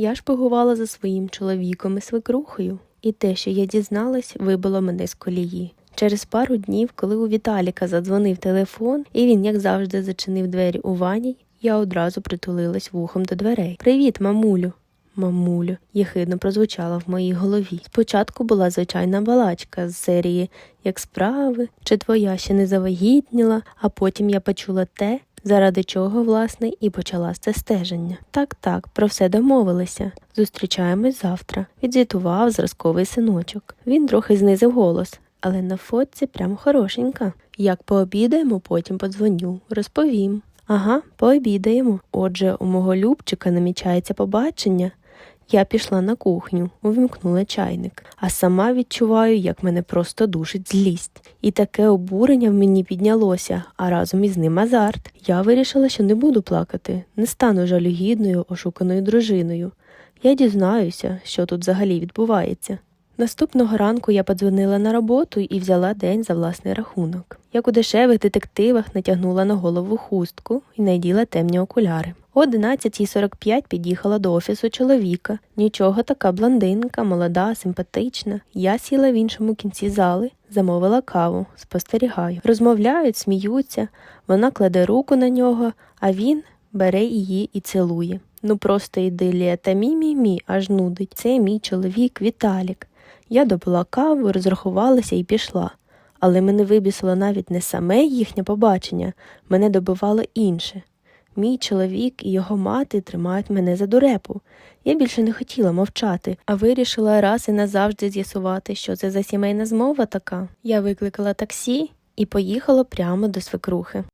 Я шпигувала за своїм чоловіком і свекрухою, і те, що я дізналась, вибило мене з колії. Через пару днів, коли у Віталіка задзвонив телефон, і він, як завжди, зачинив двері у ванні, я одразу притулилась вухом до дверей. Привіт, мамулю. Мамулю, єхидно прозвучала в моїй голові. Спочатку була звичайна балачка з серії Як справи, чи твоя ще не завагітніла, а потім я почула те, заради чого, власне, і почалось це стеження. Так, так, про все домовилися. Зустрічаємось завтра. Відзвітував зразковий синочок. Він трохи знизив голос, але на фотці прямо хорошенька. Як пообідаємо, потім подзвоню, розповім. Ага, пообідаємо. Отже, у мого Любчика намічається побачення. Я пішла на кухню, увімкнула чайник, а сама відчуваю, як мене просто душить злість. І таке обурення в мені піднялося, а разом із ним азарт. Я вирішила, що не буду плакати, не стану жалюгідною, ошуканою дружиною. Я дізнаюся, що тут взагалі відбувається. Наступного ранку я подзвонила на роботу і взяла день за власний рахунок. Як у дешевих детективах натягнула на голову хустку і наділа темні окуляри. О 11.45 під'їхала до офісу чоловіка. Нічого така блондинка, молода, симпатична. Я сіла в іншому кінці зали, замовила каву, спостерігаю. Розмовляють, сміються, вона кладе руку на нього, а він бере її і цілує. Ну просто ідилія та мі-мі-мі аж нудить. Це мій чоловік Віталік. Я добула каву, розрахувалася і пішла. Але мене вибісило навіть не саме їхнє побачення, мене добивало інше. Мій чоловік і його мати тримають мене за дурепу. Я більше не хотіла мовчати, а вирішила раз і назавжди з'ясувати, що це за сімейна змова така. Я викликала таксі і поїхала прямо до свекрухи.